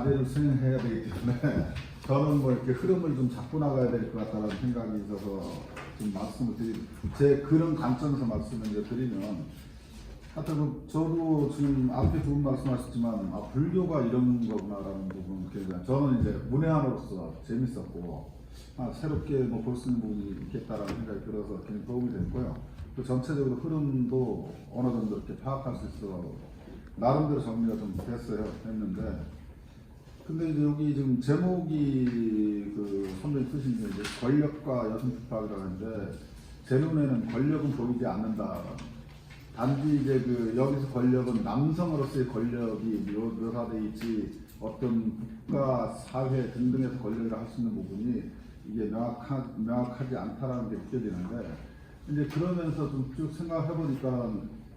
과제를 수행해야 되기 때문에 저는 뭐 이렇게 흐름을 좀 잡고 나가야 될 것 같다는 생각이 있어서 좀 말씀을 드리, 제 그런 관점에서 말씀을 드리면 하여튼 그 저도 지금 앞에 두 분 말씀하셨지만 아 불교가 이런 거구나라는 부분 그러니까 저는 이제 문외한으로서 재밌었고 아, 새롭게 뭐 볼 수 있는 부분이 있겠다라는 생각이 들어서 굉장히 도움이 됐고요. 또 전체적으로 흐름도 어느 정도 이렇게 파악할 수 있어 나름대로 정리가 좀 됐어요. 했는데 근데 이제 여기 지금 제목이 그 선배님 쓰신 게 이제 권력과 여성 특파라고 하는데 제 눈에는 권력은 보이지 않는다. 단지 이제 그 여기서 권력은 남성으로서의 권력이 묘- 묘사돼 있지 어떤 국가 사회 등등에서 권력을 할수 있는 부분이 이게 명확하, 명확하지 않다라는 게 느껴지는데 이제 그러면서 좀 쭉 생각해 보니까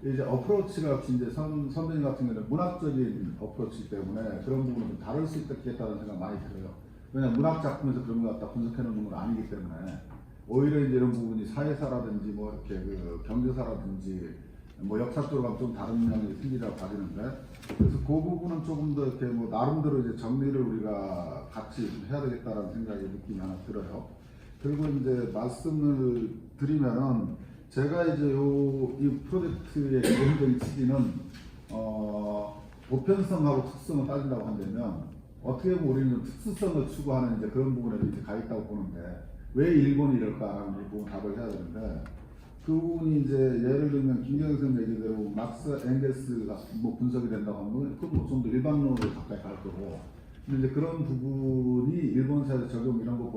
이제 어프로치가 이제 선, 선배님 같은 경우는 문학적인 어프로치 때문에 그런 부분을 좀 다룰 수 있겠다는 생각 많이 들어요. 왜냐면 문학 작품에서 그런 거 갖다 분석해 놓는 건 아니기 때문에 오히려 이제 이런 부분이 사회사라든지 뭐 이렇게 그 경제사라든지 뭐 역사 쪽으로 가면 좀 다른 영향이 생기라고 봐지는데 그래서 그 부분은 조금 더 이렇게 뭐 나름대로 이제 정리를 우리가 같이 좀 해야 되겠다라는 생각이 느낌이 하나 들어요. 그리고 이제 말씀을 드리면은 제가 이제 요 이 프로젝트의 기본적인 취지는 어 보편성하고 특성을 따진다고 한다면 어떻게 보면 우리는 좀 특수성을 추구하는 이제 그런 부분에 이제 가 있다고 보는데 왜 일본이 이럴까라는 이 부분 답을 해야 되는데 그 부분이 이제 예를 들면 김경현 선생 얘기대로 막스 앵겔스가 뭐 분석이 된다고 하면 그건 뭐좀더 일반론으로 가까이 갈 거고. 근데 이제 그런 부분이 일본 사회 적용 이런 것보다